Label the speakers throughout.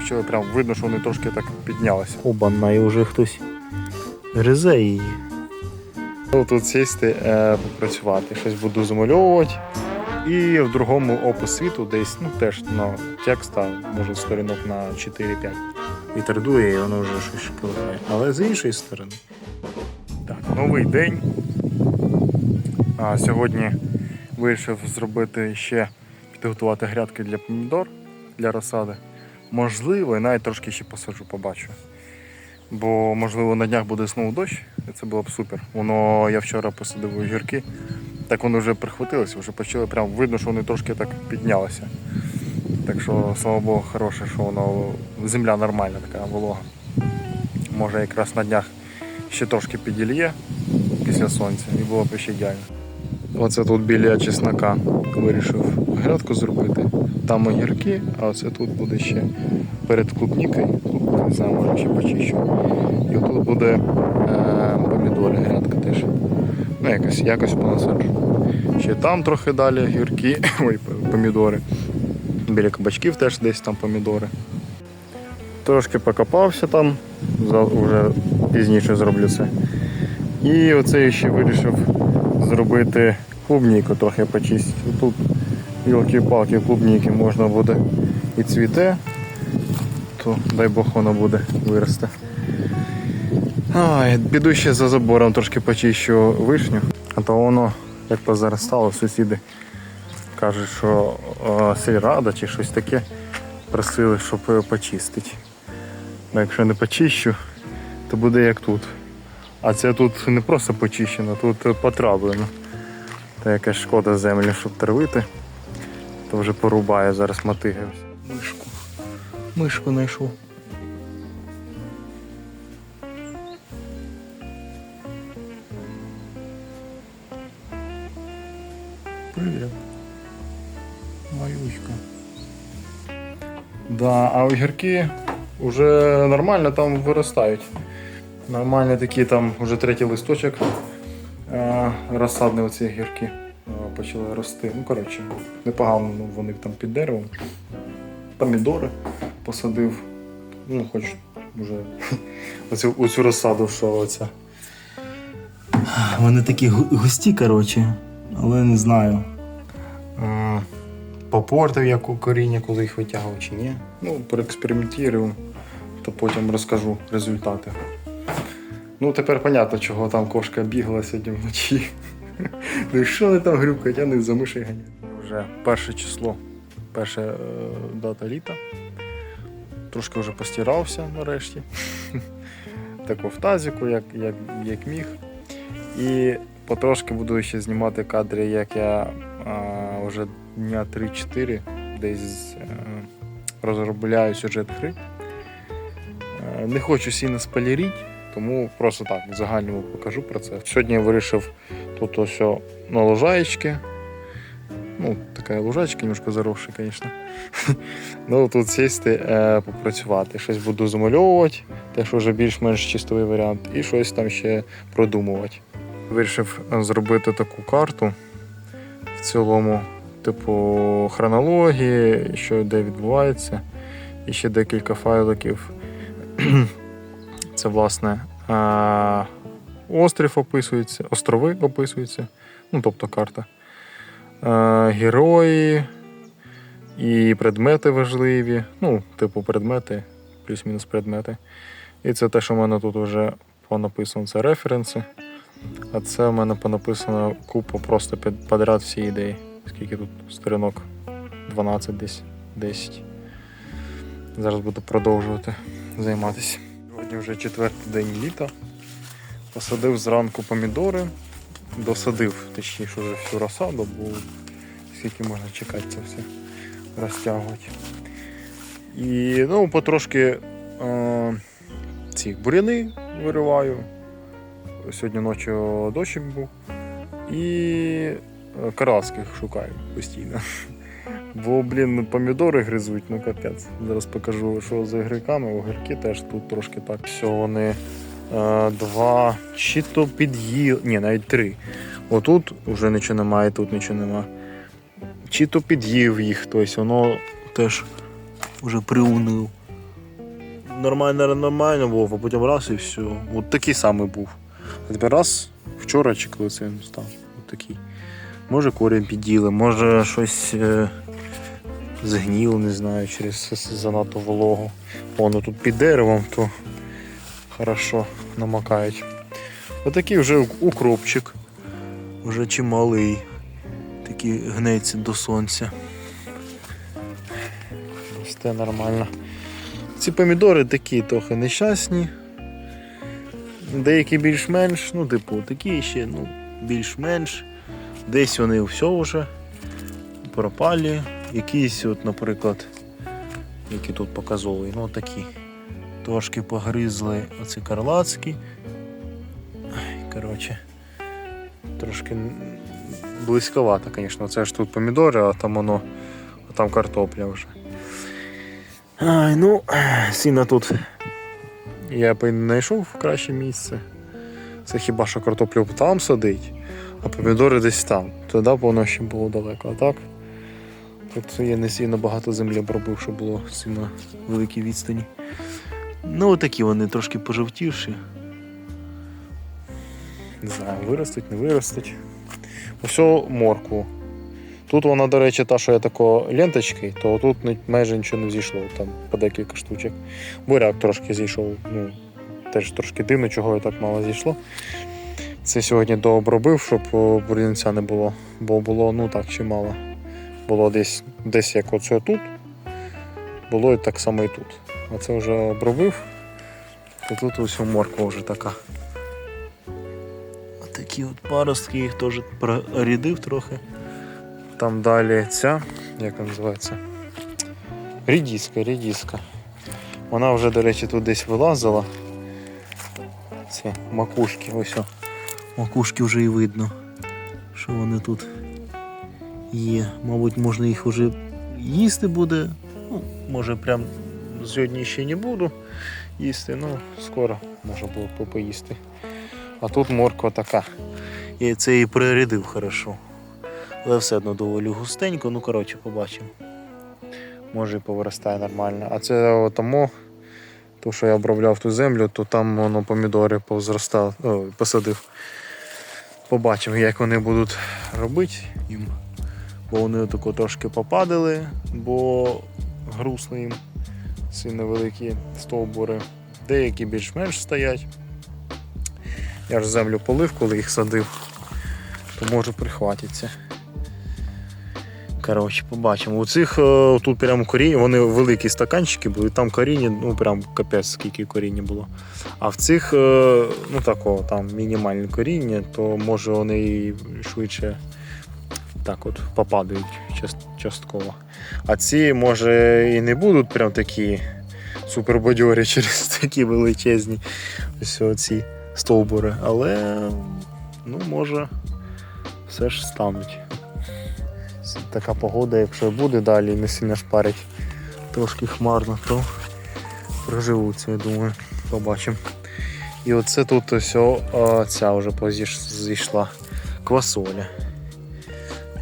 Speaker 1: почали прям видно, що вони трошки так піднялися.
Speaker 2: Обана, і вже хтось гризе її.
Speaker 1: Ну, тут сісти, е, попрацювати, щось буду замальовувати. І в другому опис світу десь, ну теж на текста, може сторінок на 4-5.
Speaker 2: Вітер дує, і воно вже щось шкилає. Але з іншої сторони.
Speaker 1: Так, новий день. А, сьогодні вирішив зробити ще підготувати грядки для помідор для розсади. Можливо, і навіть трошки ще посаджу, побачу. Бо, можливо, на днях буде знову дощ, і це було б супер. Воно я вчора посадив огірки, так вони вже прихватилися, вже почали прям видно, що вони трошки так піднялися. Так що, слава Богу, хороше, що воно земля нормальна, така волога. Може якраз на днях ще трошки підільє після сонця і було б ще ідеально. Оце тут біля чеснока вирішив грядку зробити. Там огірки, а оце тут буде ще перед клубнікою. Не знаю, ще почищу. І тут буде е, помідори грядка теж. Ну, якось, якось понасаджу. Ще там трохи далі огірки, ой, помідори. Біля кабачків теж десь там помідори. Трошки покопався там, вже пізніше зроблю це. І оце ще вирішив зробити клубніку трохи почистити. Тут гілки-палки клубніки можна буде і цвіте, то дай Бог воно буде виросте. Ай, піду ще за забором трошки почищу вишню, а то воно як позаростало, сусіди кажуть, що е, сільрада чи щось таке просили, щоб е, почистити. Ну, якщо не почищу, то буде як тут. А це тут не просто почищено, тут е, потравлено. Та якась шкода землі, щоб травити, то вже порубає зараз мотиги. Мишку. Мишку знайшов. Привіт. Маюська. Да, а огірки вже нормально там виростають. Нормально такі там вже третій листочок. е, Розсадні оці гірки е, почали рости. Ну, коротше, непогано ну, вони там під деревом. Помідори посадив. Ну, хоч вже оцю, оцю розсаду, що.
Speaker 2: Вони такі густі, коротше, але не знаю.
Speaker 1: Е, Попортив як у коріння, коли їх витягував чи ні. Ну, проекспериментую, то потім розкажу результати. Ну, тепер понятно, чого там кошка бігала сьогодні вночі. Ну і що вони там грюкають, я не за миші ганяють. Вже перше число, перша е, дата літа. Трошки вже постирався нарешті. Таку в тазіку, як, як, як міг. І потрошки буду ще знімати кадри, як я а, вже дня 3-4 десь е, розробляю сюжет гри. Е, не хочу сильно спойлерити, тому просто так в загальному покажу про це. Сьогодні я вирішив тут ось на лужаєчки. Ну, така лужачка, немножко заросша, звісно. ну, тут сісти, е, попрацювати. Щось буду замальовувати, те, що вже більш-менш чистовий варіант, і щось там ще продумувати. Вирішив зробити таку карту в цілому, типу, хронології, що де відбувається. І ще декілька файликів. Це, власне, острів описується, острови описуються, ну, тобто карта. Герої і предмети важливі. Ну, типу, предмети, плюс-мінус предмети. І це те, що в мене тут вже понаписано, це референси. А це в мене понаписано купа просто під- подряд всі ідеї. Скільки тут сторінок? 12 десь 10. Зараз буду продовжувати займатися. Сьогодні вже четвертий день літа. Посадив зранку помідори, досадив, точніше, вже всю розсаду, бо скільки можна чекати це все розтягувати. І ну, потрошки е, ці буряни вириваю. Сьогодні ночі дощик був. І е, караских шукаю постійно. Бо, блін, помідори гризуть, ну капець. Зараз покажу, що з огірками. Огірки теж тут трошки так. Все, вони е, два, чи то під'їли, ні, навіть три. Отут вже нічого немає, тут нічого немає. Чи то під'їв їх хтось, воно теж
Speaker 2: Вже приунив. нормально, нормально був, а потім раз і все. От такий самий був. А тепер раз вчора чи коли це він став. От такий. Може корінь піділи, може щось е, згніло, не знаю, через занадто вологу. Воно тут під деревом, то хорошо намакають. Отакий вже укропчик. Вже чималий. Такий гнеться до сонця. Росте нормально. Ці помідори такі трохи нещасні. Деякі більш-менш, ну, типу, такі ще, ну, більш-менш. Десь вони все вже пропалі. Якісь, от, наприклад, які тут показові, ну такі. Трошки погризли оці карлацькі. Коротше, трошки близьковато, звісно. Це ж тут помідори, а там воно, а там картопля вже. Ай, ну, сіна тут я б не знайшов краще місце. Це хіба що картоплю там садить, а помідори десь там. Туди б воно ще було далеко, а так? Тут я не сильно багато землі обробив, щоб було сильно великі відстані. Ну, отакі вони трошки пожовтівші. Не знаю, виростуть, не виростуть. Ось моркву. Тут вона, до речі, та, що я тако ленточки, то тут майже нічого не зійшло, там по декілька штучок. Буряк трошки зійшов, ну, теж трошки дивно, чого і так мало зійшло. Це сьогодні дообробив, щоб о, бур'янця не було, бо було ну так чимало. Було десь, десь як оце тут, було і так само і тут. А це вже обробив, то тут ось морква вже така. Такі от паростки, їх теж прорядив трохи. Там далі ця, як вона називається? Рідіска, рідіска. Вона вже, до речі, тут десь вилазила. Ці макушки, ось. о. Макушки вже і видно, що вони тут є. Мабуть, можна їх вже їсти буде. Ну, може, прям сьогодні ще не буду їсти, ну скоро можна було б поїсти. А тут морква така. Я це і прирядив хорошо. Але все одно доволі густенько, ну коротше, побачимо. Може і повиростає нормально. А це тому, то, що я обробляв ту землю, то там воно помідори повзростав, о, посадив. Побачимо, як вони будуть робити їм. Бо вони тако трошки попадали, бо грусли їм ці невеликі стовбури. Деякі більш-менш стоять. Я ж землю полив, коли їх садив, то може прихватиться. Коротше, побачимо. У цих е, тут прям коріння, вони великі стаканчики були, там коріння, ну прям капець, скільки коріння було. А в цих, е, ну такого, там мінімальне коріння, то може вони швидше так от попадають част- частково. А ці, може, і не будуть прям такі супербадьорі через такі величезні ось ці стовбури, але ну, може все ж стануть. Така погода, якщо буде далі, не сильно шпарить трошки хмарно, то проживуться, я думаю, побачимо. І оце тут ось о, ця вже зійшла квасоля.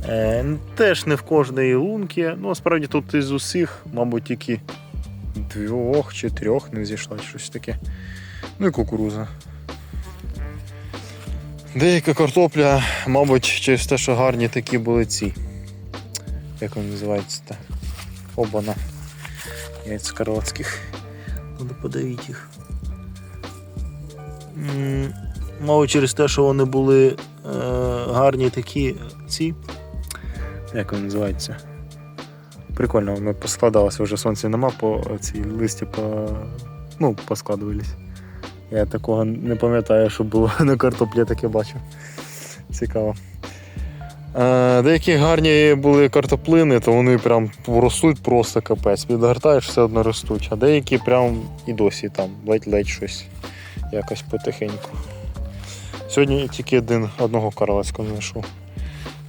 Speaker 2: Е, теж не в кожної лунки. Ну, справді тут із усіх, мабуть, тільки двох чи трьох не зійшла, щось таке. Ну і кукуруза. Деяка картопля, мабуть, через те, що гарні такі були ці. Як вони називаються? -то? Обана. Яйця карлацьких. Надо подавити їх. Мабуть, через те, що вони були е, гарні такі ці. Як вони називаються? Прикольно, воно поскладалося, вже сонця нема, по ці листя по, ну, поскладувались. Я такого не пам'ятаю, що було на картоплі, таке бачив. Цікаво. Деякі гарні були картоплини, то вони прям ростуть просто капець. Підгортаєш, все одно ростуть. А деякі прям і досі там ледь-ледь щось якось потихеньку. Сьогодні тільки один одного карлицького знайшов.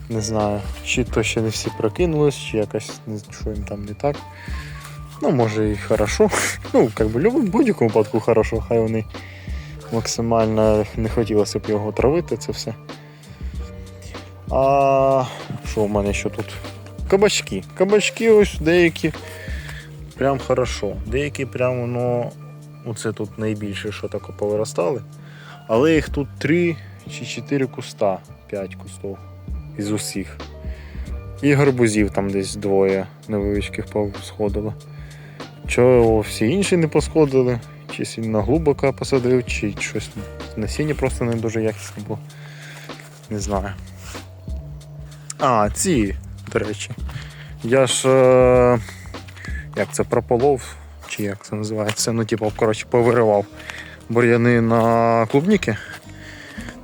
Speaker 2: Не знаю, чи то ще не всі прокинулись, чи якось що їм там не так. Ну, може і хорошо. Ну, як би, в будь-якому випадку хорошо, хай вони максимально не хотілося б його травити, це все. А що в мене ще тут? Кабачки. Кабачки ось деякі прям хорошо. Деякі прям воно Оце тут найбільше, що тако повиростали. Але їх тут три чи чотири куста, п'ять кустов із усіх. І гарбузів там десь двоє невеличких сходило. Чого всі інші не посходили, чи сильно глибоко посадив, чи щось насіння просто не дуже якісне було. Не знаю. А, ці, до речі. Я ж. Е, як це прополов, чи як це називається? Ну, типу, коротше, повиривав бур'яни на клубніки.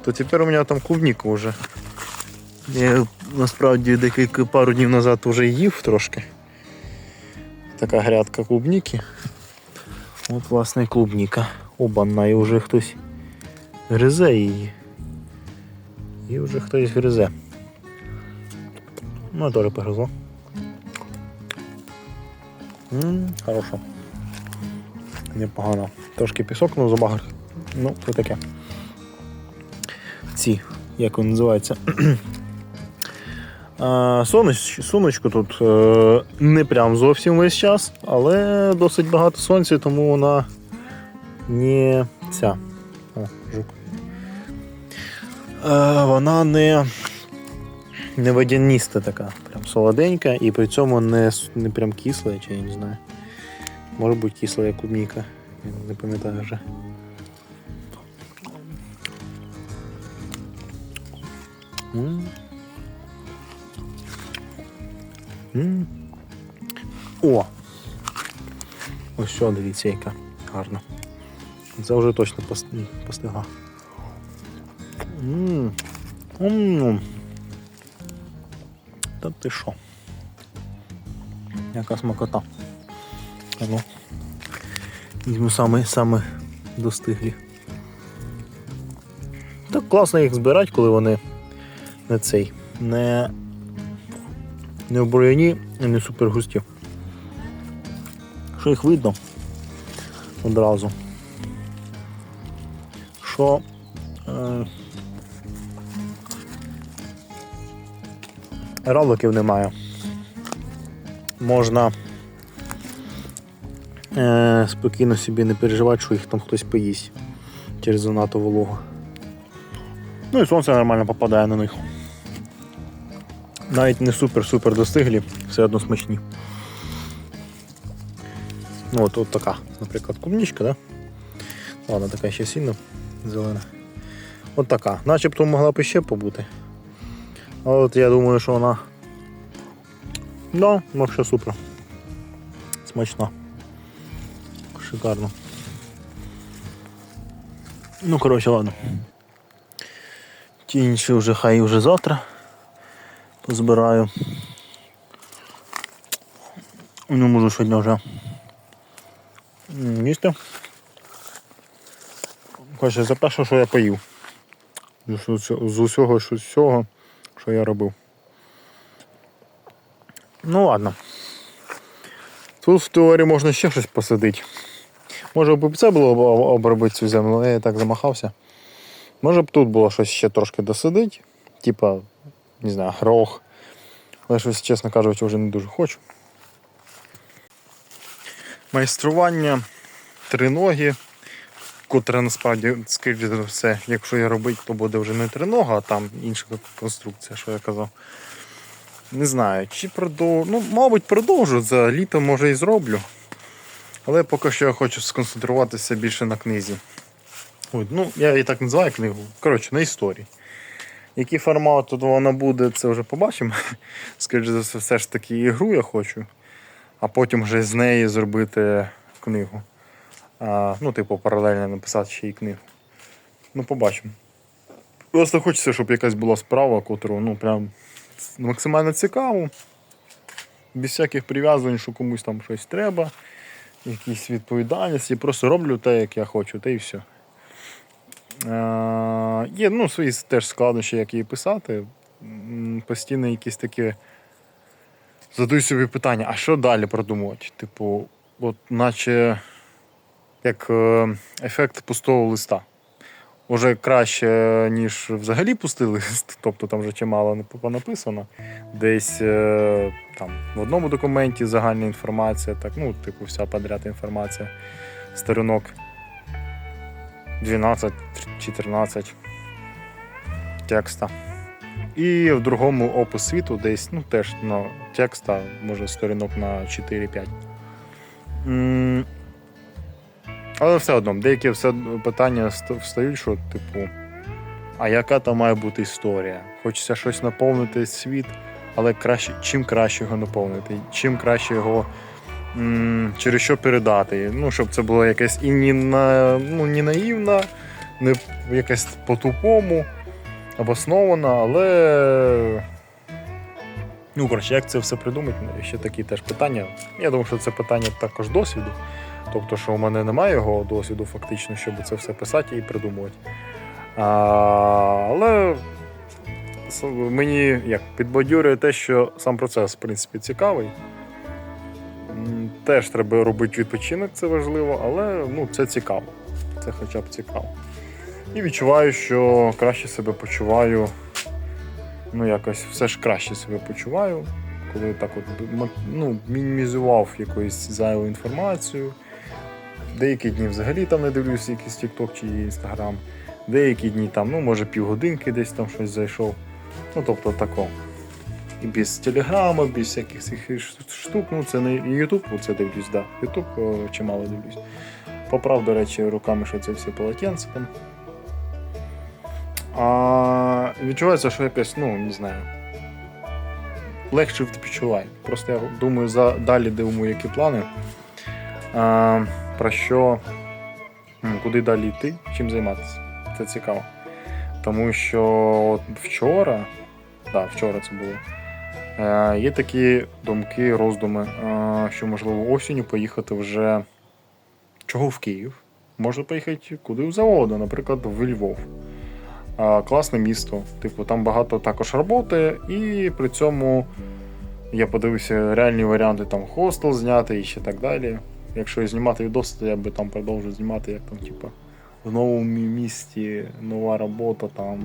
Speaker 2: То тепер у мене там клубніка вже. Я насправді декілька пару днів назад вже їв трошки. Така грядка клубніки. От, власне, клубніка. Обана, і вже хтось гризе її. І вже хтось гризе. Ну, теж погризло. Хорошо. Непогано. Трошки пісок, ну забагар. Ну, це таке. Ці, як він називається. Сонеч, сонечко тут е, не прям зовсім весь час, але досить багато сонця, тому вона не ця. О, жук. Е, вона не, не водяніста така, прям солоденька і при цьому не, не прям кисла, чи я не знаю. Може бути кисла як клубніка, не пам'ятаю вже. М. М. О! Ось що, дивіться, яка гарна. Це вже точно пос- м, постигла. М. М. Та ти що? Яка смакота. А ну. Візьму саме, саме достиглі. Так класно їх збирати, коли вони не цей, не, не в і не супер густі. Що їх видно одразу. Що е, равликів немає. Можна е, спокійно собі не переживати, що їх там хтось поїсть через занадто вологу. Ну і сонце нормально попадає на них. Навіть не супер-супер достиглі, все одно смачні. Ну от, от така, наприклад, клубничка, да? Ладно, така ще сильно зелена. От така. Начебто могла б ще побути. Але от я думаю, що вона. Да, взагалі супер. Смачна. Шикарно. Ну, коротше, ладно. Ті інші вже хай вже завтра позбираю. Ну, можу сьогодні вже їсти. Коротше, за перше, що я поїв. З усього- що з всього, що я робив. Ну ладно. Тут в теорії можна ще щось посадити. Може б це було обробити цю землю, але я так замахався. Може б тут було щось ще трошки досадити, типа, не знаю, горох. Але щось, чесно кажучи, вже не дуже хочу. Майстрування триноги, котре насправді, скоріше за все, якщо я робити, то буде вже не тринога, а там інша конструкція, що я казав. Не знаю, чи продовжу. Ну, мабуть, продовжу. За літо може і зроблю. Але поки що я хочу сконцентруватися більше на книзі. Ой, ну, я її так називаю книгу. Коротше, на історії. Який формат тут вона буде, це вже побачимо. Скоріше за все, все ж таки ігру я хочу, а потім вже з неї зробити книгу. А, ну, типу, паралельно написати ще й книгу. Ну, побачимо. Просто хочеться, щоб якась була справа, котру, ну, прям максимально цікаву. Без всяких прив'язань, що комусь там щось треба, якісь відповідальності. Просто роблю те, як я хочу, те і все. Е, є ну, свої теж складнощі, як її писати. Постійно якісь такі. Задаю собі питання, а що далі продумувати? Типу, от наче як е, ефект пустого листа. Уже краще, ніж взагалі пустий лист, тобто там вже чимало написано. Десь е, там в одному документі загальна інформація, так, ну, типу, вся подряд інформація, сторінок 12-14 текста. І в другому опис світу десь, ну теж на текста, може сторінок на 4-5. Але все одно, деякі все питання встають, що, типу, а яка там має бути історія? Хочеться щось наповнити світ, але краще, чим краще його наповнити, чим краще його через що передати. Ну, щоб це було якесь і не, на, ну, не наївно, не якесь по-тупому, обосновано, але. Ну, коротше, як це все придумати, ще такі теж питання. Я думаю, що це питання також досвіду. Тобто, що у мене немає його досвіду, фактично, щоб це все писати і придумувати. А, але мені як підбадьорює те, що сам процес, в принципі, цікавий. Теж треба робити відпочинок, це важливо, але ну, це цікаво. Це хоча б цікаво. І відчуваю, що краще себе почуваю. Ну, якось все ж краще себе почуваю, коли так от ну, мінімізував якусь зайву інформацію. Деякі дні взагалі там не дивлюся якийсь TikTok чи Instagram. Деякі дні там, ну, може, півгодинки десь там щось зайшов. Ну, тобто тако. І без телеграма, без всяких цих штук. Ну, це не YouTube, це дивлюсь, да. О, чимало дивлюсь. Поправ, до речі, руками, що це все полотенце. А відчувається, що якось, ну, не знаю. Легше відпочиваю. Просто я думаю, за, далі думаю, які плани. А, про що, куди далі йти, чим займатися. Це цікаво. Тому що от вчора, так, вчора це було. Е, є такі думки, роздуми, е, що можливо осінню поїхати вже чого в Київ. Можна поїхати куди заводу, наприклад, в Львов. Е, класне місто. Типу, там багато також роботи, і при цьому я подивився реальні варіанти там хостел зняти і ще так далі. Якщо знімати відоси, то я би там продовжив знімати, як там, типу, в новому місті нова робота, там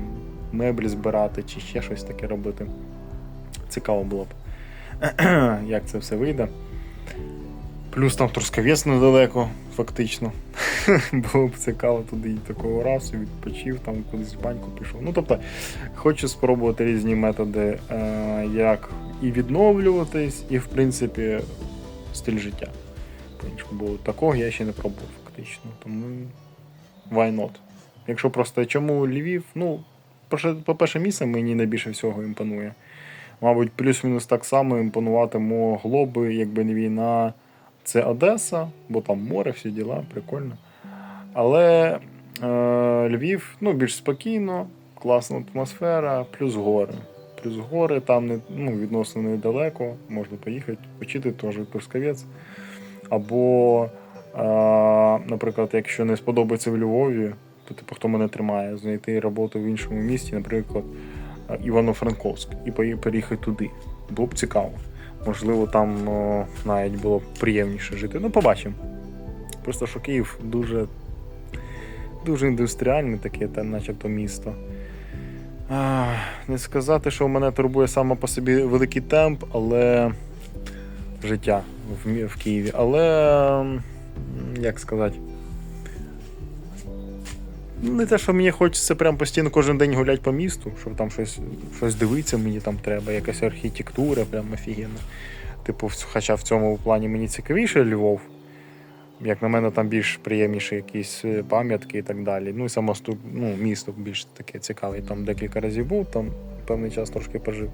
Speaker 2: меблі збирати чи ще щось таке робити. Цікаво було б, як це все вийде. Плюс там Трускавець недалеко, фактично. Було б цікаво туди і такого разу, відпочив, там кудись в баньку пішов. Ну, тобто, хочу спробувати різні методи, е, як і відновлюватись, і, в принципі, стиль життя. Бо такого я ще не пробував, фактично. Тому why not? Якщо просто чому Львів, ну, по-перше, місце мені найбільше всього імпонує. Мабуть, плюс-мінус так само імпонувати могло би, якби не війна, це Одеса, бо там море, всі діла, прикольно. Але е, Львів ну, більш спокійно, класна атмосфера, плюс гори. Плюс гори там не, ну, відносно недалеко, можна поїхати, почити теж Трускавець. Або, е, наприклад, якщо не сподобається в Львові, то типу, хто мене тримає, знайти роботу в іншому місті, наприклад, Івано-Франковськ, і переїхати туди. Було б цікаво. Можливо, там навіть було б приємніше жити. Ну, побачимо. Просто що Київ дуже, дуже індустріальне таке, та, начебто місто. А, не сказати, що мене турбує саме по собі великий темп, але життя в, в Києві. Але як сказати. Не те, що мені хочеться прям постійно кожен день гуляти по місту, щоб там щось, щось дивитися мені там треба, якась архітектура, прям офігенна. Типу, хоча в цьому плані мені цікавіше Львов. Як на мене, там більш приємніші якісь е, пам'ятки і так далі. Ну і само ну, місто більш таке цікаве. Там декілька разів був, там певний час трошки пожив.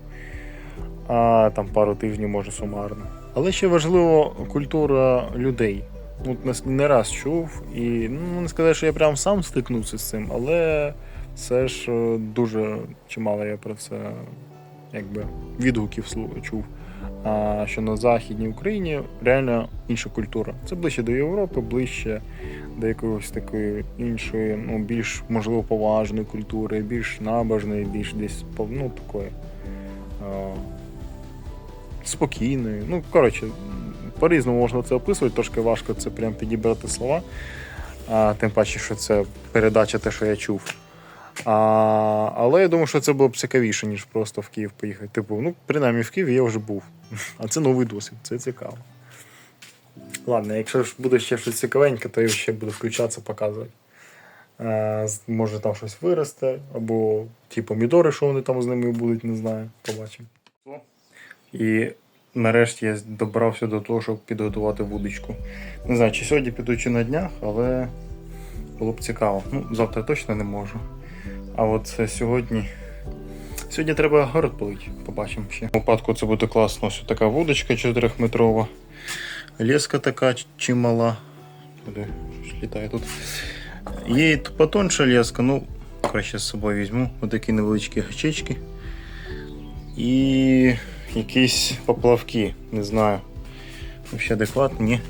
Speaker 2: А там пару тижнів може сумарно. Але ще важливо культура людей. Ну, не- раз чув, і ну не сказати, що я прям сам стикнувся з цим, але все ж е, дуже чимало я про це якби відгуків чув. А що на Західній Україні реально інша культура. Це ближче до Європи, ближче до якоїсь такої іншої, ну більш можливо поважної культури, більш набожної, більш десь ну, такої е, спокійної. Ну, коротше, по-різному можна це описувати, трошки важко це прям підібрати слова. А, тим паче, що це передача те, що я чув. А, але я думаю, що це було б цікавіше, ніж просто в Київ поїхати. Типу, ну, принаймні в Києві я вже був. А це новий досвід, це цікаво. Ладно, якщо ж буде ще щось цікавеньке, то я ще буду включатися, показувати.
Speaker 1: Е, Може там щось виросте, або ті помідори, що вони там з ними будуть, не знаю. Побачимо. І нарешті я добрався до того, щоб підготувати вудочку. Не знаю, чи сьогодні піду, чи на днях, але було б цікаво. Ну, завтра точно не можу. А от е, сьогодні. Сьогодні треба город полити, побачимо ще. У випадку це буде класно. Ось така вудочка 4-метрова. Леска така чимала. Щось літає тут. Є потонша леска, ну, краще з собою візьму. Отакі невеличкі гачечки. І якісь поплавки, не знаю. Взагалі адекватні, ні.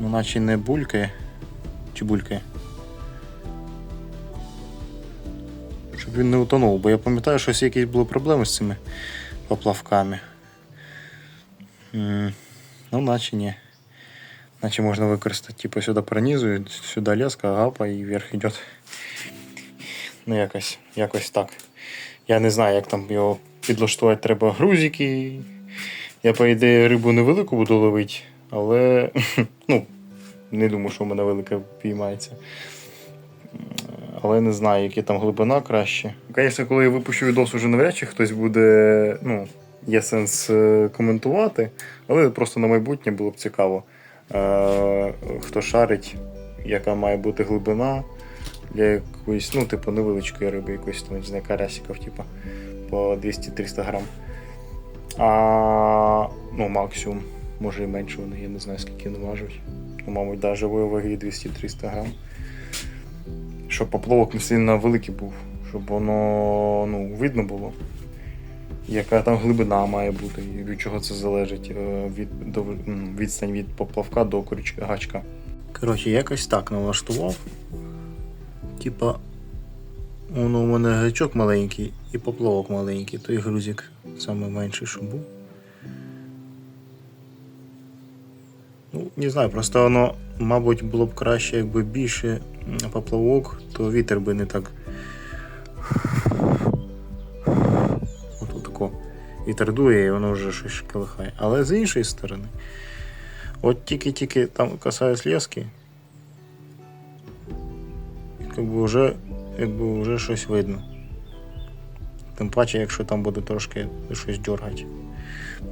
Speaker 1: Ну, наче не булькає. Чи булькає? Щоб він не утонув, бо я пам'ятаю, що якісь були проблеми з цими поплавками. Ну, наче ні. Наче можна використати, типу, сюди пронизують, сюди леска, гапа і вверх йде. Ну, якось, якось так. Я не знаю, як там його підлаштувати треба грузики. Я, по ідеї, рибу невелику буду ловити, але ну, не думаю, що в мене велика піймається. Але не знаю, яка там глибина краще. Звісно, коли я випущу відос, уже навряд чи хтось буде. Ну, є сенс е, коментувати, але просто на майбутнє було б цікаво. Е, хто шарить, яка має бути глибина для якоїсь, ну, типу, невеличкої риби, якоїсь там, не знаю, карасиків, типу, по 200-300 грам. А, ну, максимум, може і менше вони, я не знаю, скільки вони важать. Ну, мабуть, да, живої ваги 200-300 грам. Щоб поплавок не сильно великий був, щоб воно ну, видно було, яка там глибина має бути, і від чого це залежить е, від, до, відстань від поплавка до корючка, гачка. Коротше, якось так налаштував. Типа, воно у мене гачок маленький і поплавок маленький, той грузик саме менший, що був. Ну, не знаю, просто воно, мабуть, було б краще, якби більше поплавок, то вітер би не так. От тако. Вітер дує і воно вже щось колихає. Але з іншої сторони, от тільки-тільки там касаюсь лески, якби вже, якби вже щось видно. Тим паче, якщо там буде трошки щось дергати.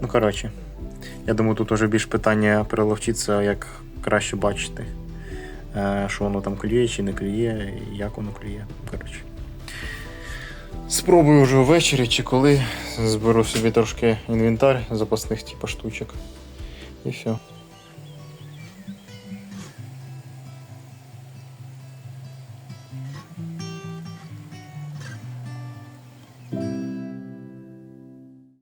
Speaker 1: Ну, коротше. Я думаю, тут вже більш питання переловчитися, як краще бачити, е, що воно там клює чи не клює, і як воно клює. Коротше. Спробую вже ввечері чи коли зберу собі трошки інвентар запасних типу штучок. І все.